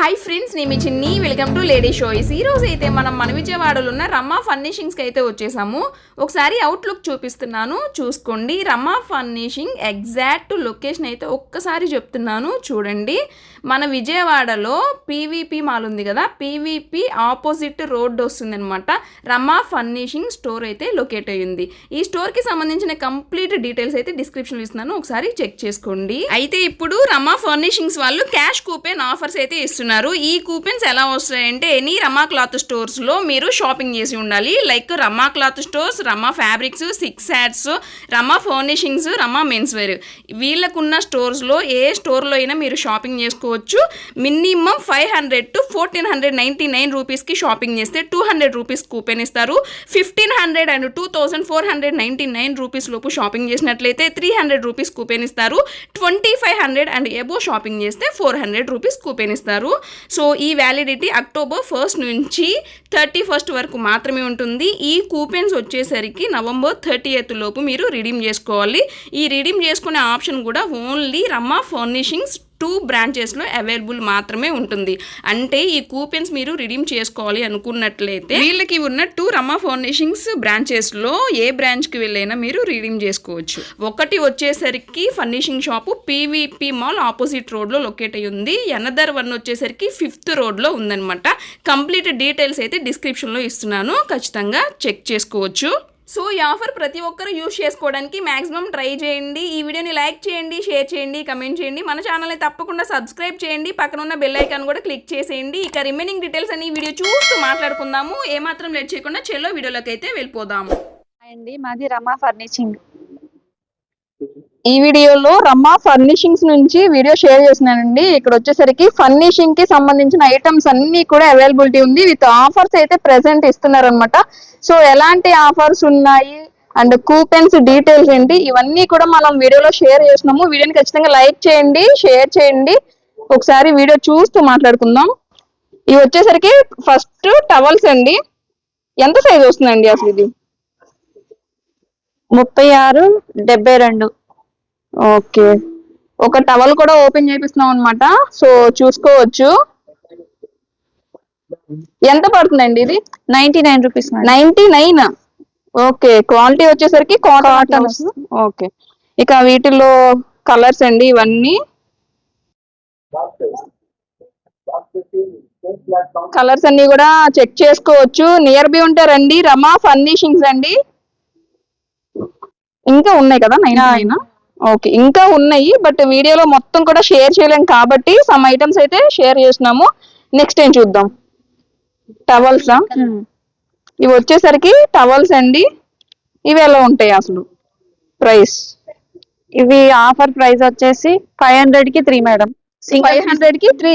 Hi friends నేను మీ చిన్ని. Welcome to lady షోయిస్ ఈ రోజు అయితే మనం మన విజయవాడలో ఉన్న రమ్మా ఫర్నిషింగ్స్కి అయితే వచ్చేసాము. ఒకసారి అవుట్లుక్ చూపిస్తున్నాను. చూసుకోండి. రమ్మా ఫర్నిషింగ్ ఎగ్జాక్ట్ లొకేషన్ అయితే ఒక్కసారి చెప్తున్నాను. చూడండి. మన విజయవాడలో పీవీపీ మాల్ ఉంది కదా. పీవీపీ ఆపోజిట్ రోడ్ వస్తుంది అనమాట రమ్మా ఫర్నిషింగ్ స్టోర్ అయితే లొకేట్ అయ్యింది ఈ స్టోర్కి సంబంధించిన కంప్లీట్ డీటెయిల్స్ అయితే డిస్క్రిప్షన్లో ఇస్తున్నాను. ఒకసారి చెక్ చేసుకోండి. అయితే ఇప్పుడు రమ్మ ఫర్నిషింగ్స్ వాళ్ళు క్యాష్ కూపెన్ ఆఫర్స్ అయితే ఇస్తున్నారు. ఈ కూపెన్స్ ఎలా వస్తాయంటే ఎనీ రమా క్లాత్ స్టోర్స్లో మీరు షాపింగ్ చేసి ఉండాలి. Like Rama cloth stores Rama fabrics six hats Rama furnishings Rama men's wear వీళ్ళకున్న స్టోర్స్లో ఏ స్టోర్లో అయినా మీరు షాపింగ్ చేసుకోవచ్చు. Minimum five hundred to fourteen hundred ninety nine రూపీస్కి షాపింగ్ చేస్తే టూ హండ్రెడ్ రూపీస్ కూపెన్ ఇస్తారు. Fifteen hundred and two thousand four hundred ninety nine rupees లోపు షాపింగ్ చేసినట్లయితే త్రీ హండ్రెడ్ రూపీస్ కూపెన్ ఇస్తారు. Twenty five hundred and above shopping చేస్తే four hundred rupees coupon ఇస్తారు. So ఈ validity October first నుంచి thirty first వరకు మాత్రమే ఉంటుంది. ఈ కూపెన్స్ వచ్చేసరికి నవంబర్ థర్టీ ఎయిత్ లోపు మీరు రిడీమ్ చేసుకోవాలి. ఈ రిడీమ్ చేసుకునే ఆప్షన్ కూడా ఓన్లీ రమ్మ ఫర్నిషింగ్స్ టూ బ్రాంచెస్లో అవైలబుల్ మాత్రమే ఉంటుంది. అంటే ఈ కూపెన్స్ మీరు రిడీమ్ చేసుకోవాలి అనుకున్నట్లయితే వీళ్ళకి ఉన్న టూ రమా ఫర్నిషింగ్స్ బ్రాంచెస్లో ఏ బ్రాంచ్కి వెళ్ళైనా మీరు రిడీమ్ చేసుకోవచ్చు. ఒకటి వచ్చేసరికి furnishing shop PVP mall opposite రోడ్లో లొకేట్ అయ్యి ఉంది. ఎనదర్ వన్ వచ్చేసరికి ఫిఫ్త్ రోడ్లో ఉందనమాట కంప్లీట్ డీటెయిల్స్ అయితే డిస్క్రిప్షన్లో ఇస్తున్నాను. ఖచ్చితంగా చెక్ చేసుకోవచ్చు. సో ఈ ఆఫర్ ప్రతి ఒక్కరు యూస్ చేసుకోవడానికి మాక్సిమం ట్రై చేయండి. ఈ వీడియోని లైక్ చేయండి షేర్ చేయండి కమెంట్ చేయండి. మన ఛానల్ని తప్పకుండా సబ్స్క్రైబ్ చేయండి. పక్కన ఉన్న బెల్ ఐకాన్ కూడా క్లిక్ చేసేయండి. ఇక రిమైనింగ్ డీటెయిల్స్ అని వీడియో చూస్తూ మాట్లాడుకుందాము. ఏమాత్రం లేట్ చేయకుండా చెల్లో వీడియోలోకి అయితే వెళ్ళిపోదాము. అండి మాది రమా ఫర్నిషింగ్ ఈ వీడియోలో రమ్మ ఫర్నిషింగ్స్ నుంచి వీడియో షేర్ చేసినానండి ఇక్కడ వచ్చేసరికి ఫర్నిషింగ్కి సంబంధించిన ఐటమ్స్ అన్ని కూడా అవైలబిలిటీ ఉంది. విత్ ఆఫర్స్ అయితే ప్రెసెంట్ ఇస్తున్నారనమాట సో ఎలాంటి ఆఫర్స్ ఉన్నాయి? అండ్ కూపెన్స్ డీటెయిల్స్ ఏంటి? ఇవన్నీ కూడా మనం వీడియోలో షేర్ చేస్తున్నాము. వీడియోని ఖచ్చితంగా లైక్ చేయండి షేర్ చేయండి. ఒకసారి వీడియో చూస్తూ మాట్లాడుకుందాం. ఇవి వచ్చేసరికి ఫస్ట్ టవల్స్ అండి. ఎంత సైజ్ వస్తుందండి అసలు ఇది? ముప్పై ఆరు డెబ్బై రెండు. ఓకే. ఒక టవల్ కూడా ఓపెన్ చేపిస్తున్నాం అనమాట సో చూసుకోవచ్చు. ఎంత పడుతుందండి ఇది? Ninety nine rupees ninety nine? Okay. Quality వచ్చేసరికి కాటన్ ఓకే. ఇక వీటిలో కలర్స్ అండి ఇవన్నీ. కలర్స్ అన్ని కూడా చెక్ చేసుకోవచ్చు. నియర్ బై ఉంటారండి రమా ఫర్నిషింగ్స్ అండి. ఇంకా ఉన్నాయి కదా నైన్ నైన్? ఓకే ఇంకా ఉన్నాయి బట్ వీడియోలో మొత్తం కూడా షేర్ చేయలేం కాబట్టి సమ్ ఐటమ్స్ అయితే షేర్ చేస్తున్నాము. నెక్స్ట్ ఏం చూద్దాం? టవల్సా ఇవి వచ్చేసరికి టవల్స్ అండి. ఇవి ఎలా ఉంటాయి అసలు? ప్రైస్ ఇవి ఆఫర్ ప్రైస్ వచ్చేసి ఫైవ్ హండ్రెడ్కి త్రీ మేడం ఫైవ్ హండ్రెడ్కి త్రీ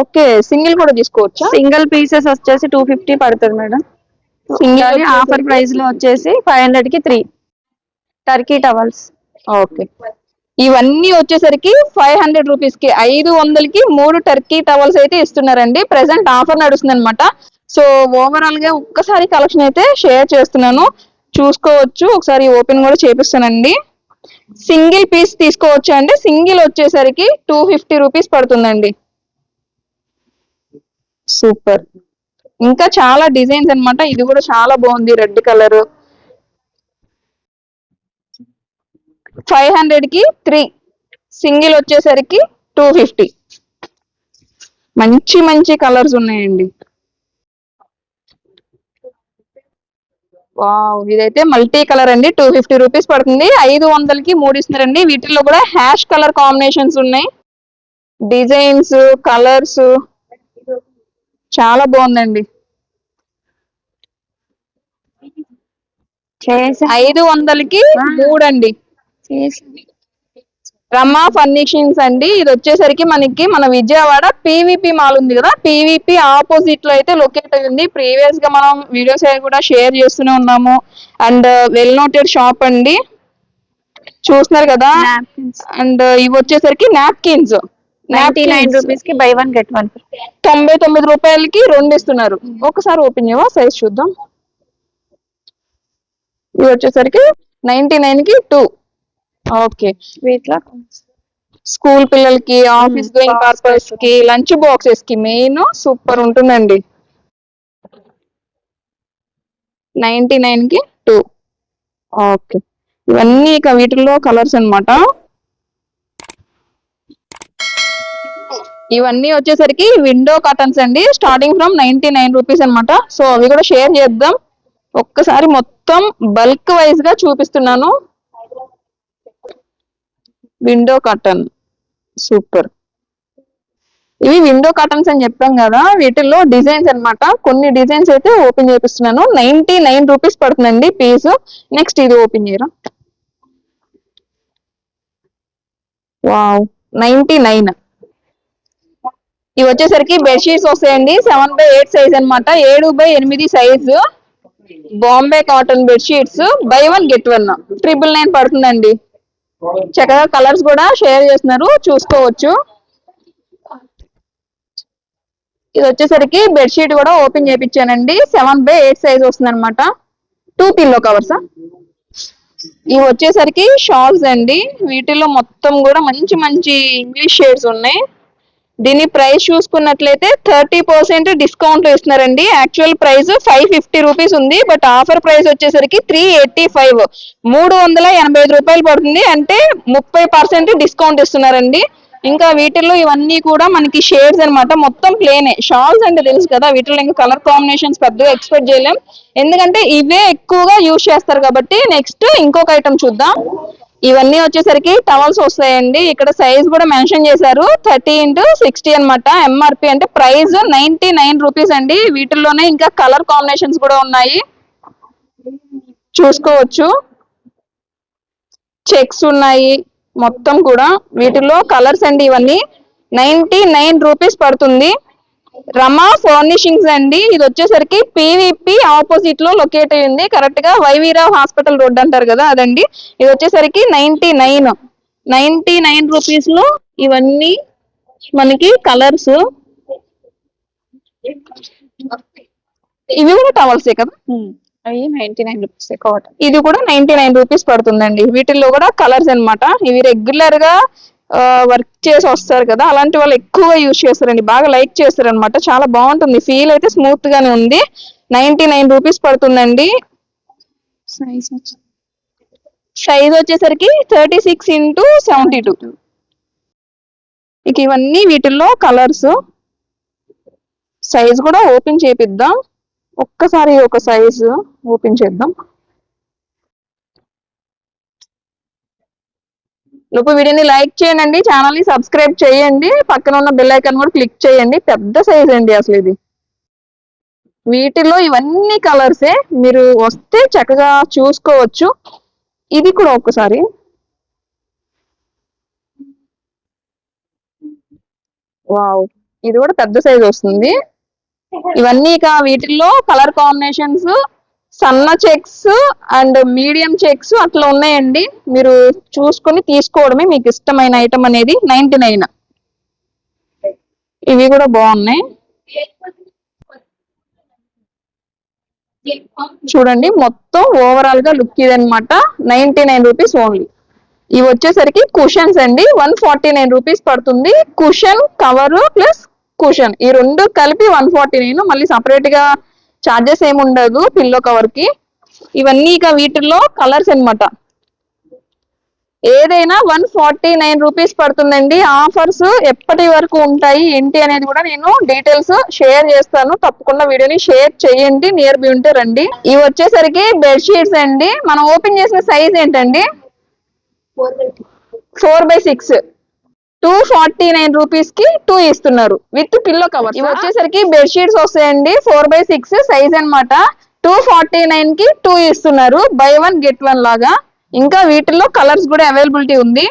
ఓకే సింగిల్ కూడా తీసుకోవచ్చా? సింగిల్ పీసెస్ వచ్చేసి టూ ఫిఫ్టీ పడుతుంది మేడం సింగిల్ ఆఫర్ ప్రైస్లో వచ్చేసి ఫైవ్ హండ్రెడ్కి త్రీ టర్కీ టవల్స్ ఓకే. ఇవన్నీ వచ్చేసరికి ఫైవ్ హండ్రెడ్ రూపీస్కి ఐదు వందలకి మూడు టర్కీ టవల్స్ అయితే ఇస్తున్నారండి. ప్రెసెంట్ ఆఫర్ నడుస్తుంది అనమాట సో ఓవరాల్గా ఒక్కసారి కలెక్షన్ అయితే షేర్ చేస్తున్నాను. చూసుకోవచ్చు. ఒకసారి ఓపెన్ కూడా చేపిస్తానండి. సింగిల్ పీస్ తీసుకోవచ్చు అండి. సింగిల్ వచ్చేసరికి టూ ఫిఫ్టీ రూపీస్ పడుతుందండి. సూపర్. ఇంకా చాలా డిజైన్స్ అనమాట ఇది కూడా చాలా బాగుంది. Red colour. ఫైవ్ హండ్రెడ్కి త్రీ. సింగిల్ వచ్చేసరికి టూ ఫిఫ్టీ. మంచి మంచి కలర్స్ ఉన్నాయండి. వావ్ ఇదైతే మల్టీ కలర్ అండి. టూ ఫిఫ్టీ రూపీస్ పడుతుంది. ఐదు వందలకి మూడు ఇస్తున్నారండి వీటిల్లో కూడా హ్యాష్ కలర్ కాంబినేషన్స్ ఉన్నాయి. డిజైన్స్ కలర్స్ చాలా బాగుందండి. ఐదు వందలకి మూడు అండి రమ్మా ఫర్నిషింగ్స్ అండి. ఇది వచ్చేసరికి మనకి మన విజయవాడ పీవీపీ మాల్ ఉంది కదా. పీవీపీ ఆపోజిట్లో అయితే లొకేట్ అయి ఉంది. ప్రీవియస్గా మనం వీడియోస్ కూడా షేర్ చేస్తూనే ఉన్నాము. అండ్ వెల్ నోటెడ్ షాప్ అండి. చూస్తున్నారు కదా. అండ్ ఇవి వచ్చేసరికి నాప్కిన్స్ తొంభై తొమ్మిది రూపాయలకి రెండు ఇస్తున్నారు. ఒకసారి ఓపెన్ చేయవా సైజ్ చూద్దాం. ఇవి వచ్చేసరికి నైన్టీ నైన్కి టూ ఓకే. వీటిలో స్కూల్ పిల్లలకి ఆఫీస్ గోయింగ్ పర్పస్కి లంచ్ బాక్సెస్కి మెయిన్ సూపర్ ఉంటుందండి. నైన్టీ నైన్కి టూ. ఓకే. ఇవన్నీ ఇక వీటిల్లో కలర్స్ అన్నమాట. ఇవన్నీ వచ్చేసరికి విండో కర్టన్స్ అండి. Starting from ninety nine rupees అనమాట సో అవి కూడా షేర్ చేద్దాం. ఒక్కసారి మొత్తం బల్క్ వైజ్గా చూపిస్తున్నాను. Window curtain super. ఇవి విండో కటన్స్ అని చెప్పాం కదా వీటిల్లో డిజైన్స్ అనమాట కొన్ని డిజైన్స్ అయితే ఓపెన్ చేపిస్తున్నాను. నైన్టీ నైన్ రూపీస్ పడుతుందండి పీస్. నెక్స్ట్ ఇది ఓపెన్ చేయరా. Wow ninety nine. ఇవి వచ్చేసరికి బెడ్షీట్స్ వస్తాయండి. సెవెన్ బై ఎయిట్ సైజ్ అనమాట ఏడు బై ఎనిమిది size. Bombay cotton bedsheets. Buy one get one. Triple nine పడుతుందండి. చక్కగా కలర్స్ కూడా షేర్ చేస్తున్నారు. చూసుకోవచ్చు. ఇది వచ్చేసరికి బెడ్షీట్ కూడా ఓపెన్ చేయించానండి సెవెన్ బై ఎయిట్ సైజ్ వస్తుంది అనమాట టూ పిల్లో కవర్స్ ఇవి వచ్చేసరికి షాల్స్ అండి. వీటిలో మొత్తం కూడా మంచి మంచి ఇంగ్లీష్ షేడ్స్ ఉన్నాయి. దీని ప్రైస్ చూసుకున్నట్లయితే థర్టీ పర్సెంట్ డిస్కౌంట్ ఇస్తున్నారండి. Actual price five fifty rupees ఉంది. బట్ ఆఫర్ ప్రైస్ వచ్చేసరికి త్రీ ఎయిటీ ఫైవ్ మూడు వందల ఎనభై ఐదు రూపాయలు పడుతుంది. అంటే ముప్పై పర్సెంట్ డిస్కౌంట్ ఇస్తున్నారండి. ఇంకా వీటిల్లో ఇవన్నీ కూడా మనకి షేడ్స్ అన్నమాట. మొత్తం ప్లేనే షాల్స్ అంటే తెలుసు కదా వీటిలో ఇంకా కలర్ కాంబినేషన్స్ పెద్దగా ఎక్స్పెక్ట్ చేయలేం. ఎందుకంటే ఇవే ఎక్కువగా యూజ్ చేస్తారు కాబట్టి నెక్స్ట్ ఇంకొక ఐటమ్ చూద్దాం. ఇవన్నీ వచ్చేసరికి టవల్స్ వస్తాయండి. ఇక్కడ సైజ్ కూడా మెన్షన్ చేశారు. థర్టీ ఇంటూ సిక్స్టీ అనమాట ఎంఆర్పి అంటే ప్రైస్ నైన్టీ నైన్ రూపీస్ అండి. వీటిల్లోనే ఇంకా కలర్ కాంబినేషన్స్ కూడా ఉన్నాయి. చూసుకోవచ్చు. చెక్స్ ఉన్నాయి మొత్తం కూడా. వీటిలో కలర్స్ అండి ఇవన్నీ. నైన్టీ నైన్ రూపీస్ పడుతుంది. రమా ఫర్నిషింగ్స్ అండి. ఇది వచ్చేసరికి పీవీపీ ఆపోజిట్లో లొకేట్ అయి ఉంది. కరెక్ట్గా వైవీరావు హాస్పిటల్ రోడ్ అంటారు కదా అదండి. ఇది వచ్చేసరికి నైన్టీ నైన్. నైన్టీ నైన్ రూపీస్లో ఇవన్నీ మనకి కలర్స్. ఇవి కూడా టవల్సే కదా? అవి నైన్టీ నైన్ రూపీస్ కాటన్. ఇది కూడా నైన్టీ నైన్ రూపీస్ పడుతుందండి. వీటిల్లో కూడా కలర్స్ అన్నమాట. ఇవి రెగ్యులర్గా వర్క్ చేసి వస్తారు కదా అలాంటి వాళ్ళు ఎక్కువగా యూజ్ చేస్తారండి. బాగా లైక్ చేస్తారు అనమాట చాలా బాగుంటుంది. ఫీల్ అయితే స్మూత్ గానే ఉంది. నైన్టీ నైన్ రూపీస్ పడుతుందండి సైజ్ సైజ్ వచ్చేసరికి thirty six into seventy two ఇక ఇవన్నీ వీటిల్లో కలర్స్ సైజ్ కూడా ఓపెన్ చేపిద్దాం. ఒక్కసారి ఒక సైజ్ ఓపెన్ చేద్దాం. లోపు వీడియోని లైక్ చేయండి ఛానల్ని సబ్స్క్రైబ్ చేయండి పక్కన ఉన్న బెల్ ఐకాన్ కూడా క్లిక్ చేయండి. పెద్ద సైజ్ అండి అసలు ఇది. వీటిలో ఇవన్నీ కలర్సే మీరు వస్తే చక్కగా చూసుకోవచ్చు. ఇది కూడా ఒక్కసారి వావ్! ఇది కూడా పెద్ద సైజ్ వస్తుంది. ఇవన్నీ ఇక వీటిల్లో కలర్ కాంబినేషన్స్ సన్న చెక్స్ అండ్ మీడియం చెక్స్ అట్లా ఉన్నాయండి. మీరు చూసుకొని తీసుకోవడమే మీకు ఇష్టమైన ఐటమ్ అనేది నైన్టీ నైన్. ఇవి కూడా బాగున్నాయి. చూడండి మొత్తం ఓవరాల్గా లుక్ ఇది అనమాట నైన్టీ నైన్ రూపీస్ ఓన్లీ. ఇవి వచ్చేసరికి కుషన్స్ అండి. వన్ ఫార్టీ నైన్ రూపీస్ పడుతుంది. Cushion cover plus cushion. ఈ రెండు కలిపి వన్ ఫార్టీ నైన్ మళ్ళీ సపరేట్గా చార్జెస్ ఏమి ఉండదు పిల్లో కవర్కి ఇవన్నీ ఇక వీటిల్లో కలర్స్ అన్నమాట. ఏదైనా వన్ ఫార్టీ నైన్ రూపీస్ పడుతుందండి. ఆఫర్స్ ఎప్పటి వరకు ఉంటాయి ఏంటి అనేది కూడా నేను డీటెయిల్స్ షేర్ చేస్తాను. తప్పకుండా వీడియోని షేర్ చేయండి నియర్ బి ఉంటే రండి. ఇవి వచ్చేసరికి బెడ్షీట్స్ అండి. మనం ఓపెన్ చేసిన సైజ్ ఏంటండి? Four by six two forty nine రూపీస్కి టూ ఇస్తున్నారు. విత్ పిల్లో కవర్ ఇవి వచ్చేసరికి బెడ్షీట్స్ వస్తాయండి. ఫోర్ బై సిక్స్ సైజ్ అనమాట టూ ఫార్టీ నైన్కి టూ ఇస్తున్నారు. బై వన్ గెట్ వన్ లాగా. ఇంకా వీటిల్లో కలర్స్ కూడా అవైలబిలిటీ ఉంది.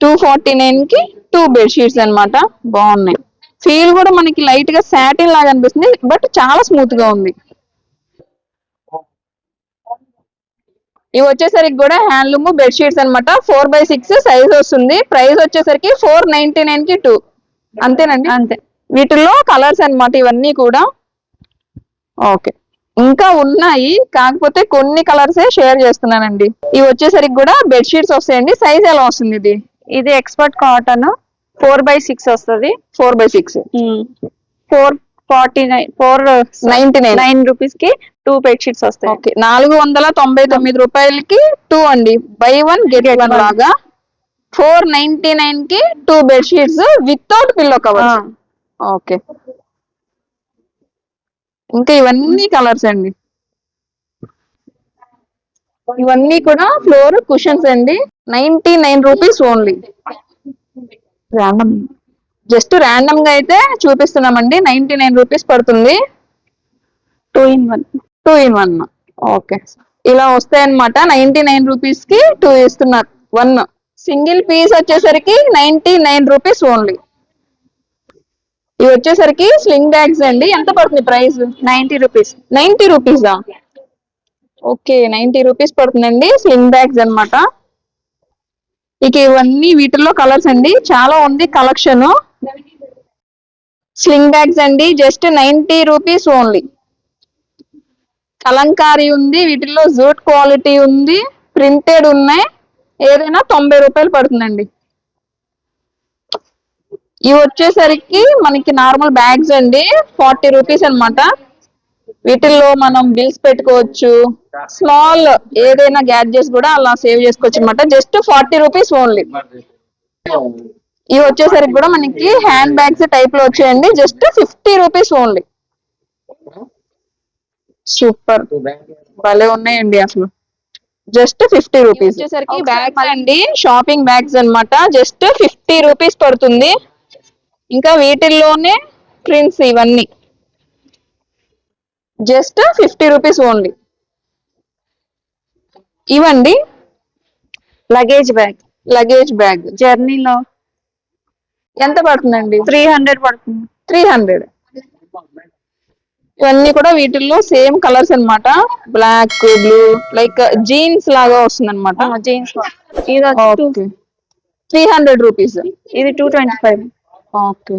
టూ ఫార్టీ నైన్కి టూ బెడ్షీట్స్ అన్నమాట. బాగున్నాయి. ఫీల్ కూడా మనకి లైట్గా సాటిన్ లాగా అనిపిస్తుంది బట్ చాలా స్మూత్గా ఉంది. ఇవి వచ్చేసరికి కూడా హ్యాండ్లూమ్ బెడ్షీట్స్ అన్నమాట. ఫోర్ బై సిక్స్ సైజ్ వస్తుంది. ప్రైస్ వచ్చేసరికి ఫోర్ నైన్టీ నైన్కి టూ. అంతేనండి? అంతే. వీటిల్లో కలర్స్ అన్నమాట ఇవన్నీ కూడా. ఓకే. ఇంకా ఉన్నాయి. కాకపోతే కొన్ని కలర్సే షేర్ చేస్తున్నానండి. ఇవి వచ్చేసరికి కూడా బెడ్షీట్స్ వస్తాయండి. సైజ్ ఎలా వస్తుంది ఇది? ఇది expert cotton. Four by six వస్తుంది. Four by six. Four forty nine four ninety nine. Nine రూపీస్కి టూ బెడ్షీట్స్ వస్తాయి. ఓకే. నాలుగు వందల తొంభై తొమ్మిది రూపాయలకి టూ అండి. Buy one get one. లాగా. ఫోర్ నైన్టీ నైన్కి two bedsheets without pillow cover. Okay. ఇంకా ఇవన్నీ కలర్స్ అండి. ఇవన్నీ కూడా ఫ్లోర్ కుషన్స్ అండి. Ninety nine rupees only just ర్యాండమ్గా అయితే చూపిస్తున్నామండి. నైన్టీ నైన్ రూపీస్ పడుతుంది. Two in one two in one okay ఇలా వస్తాయి అనమాట నైన్టీ నైన్ రూపీస్కి టూ ఇస్తున్నారు. వన్ సింగిల్ పీస్ వచ్చేసరికి నైన్టీ నైన్ రూపీస్ ఓన్లీ ఇవి వచ్చేసరికి స్లింగ్ బ్యాగ్స్ అండి. ఎంత పడుతుంది ప్రైస్ నైన్టీ రూపీస్ నైన్టీ రూపీసా ఓకే నైన్టీ రూపీస్ పడుతుందండి. స్లింగ్ బ్యాగ్స్ అన్నమాట. ఇక ఇవన్నీ వీటిల్లో కలర్స్ అండి. చాలా ఉంది కలెక్షన్ స్లింగ్ బ్యాగ్స్ అండి just ninety rupees only. Kalamkari ఉంది వీటిల్లో జూట్ క్వాలిటీ ఉంది ప్రింటెడ్ ఉన్నాయి ఏదైనా తొంభై రూపాయలు పడుతుందండి. ఇవి వచ్చేసరికి మనకి నార్మల్ బ్యాగ్స్ అండి ఫార్టీ రూపీస్ అన్నమాట. వీటిల్లో మనం బిల్స్ పెట్టుకోవచ్చు స్మాల్ ఏదైనా గ్యాడ్జెట్స్ కూడా అలా సేవ్ చేసుకోవచ్చు అనమాట జస్ట్ ఫార్టీ రూపీస్ ఓన్లీ. ఇవి వచ్చేసరికి కూడా మనకి హ్యాండ్ బ్యాగ్స్ టైప్లో వచ్చాయండి. Just fifty rupees only super భలే ఉన్నాయండి అసలు. జస్ట్ ఫిఫ్టీ రూపీస్ వచ్చేసరికి బ్యాగ్స్ అండి. షాపింగ్ బ్యాగ్స్ అన్నమాట. జస్ట్ ఫిఫ్టీ రూపీస్ పడుతుంది. ఇంకా వీటిల్లోనే ప్రింట్స్ ఇవన్నీ. జస్ట్ ఫిఫ్టీ రూపీస్ ఓన్లీ ఇవండి. లగేజ్ బ్యాగ్ లగేజ్ బ్యాగ్ జర్నీలో ఎంత పడుతుందండి? త్రీ హండ్రెడ్ పడుతుంది. Three hundred. ఇవన్నీ కూడా వీటిల్లో సేమ్ కలర్స్ అన్నమాట. బ్లాక్ బ్లూ లైక్ జీన్స్ లాగా వస్తుంది అనమాట జీన్స్ ఇది త్రీ హండ్రెడ్ రూపీస్. ఇది టూ ట్వంటీ ఫైవ్. ఓకే.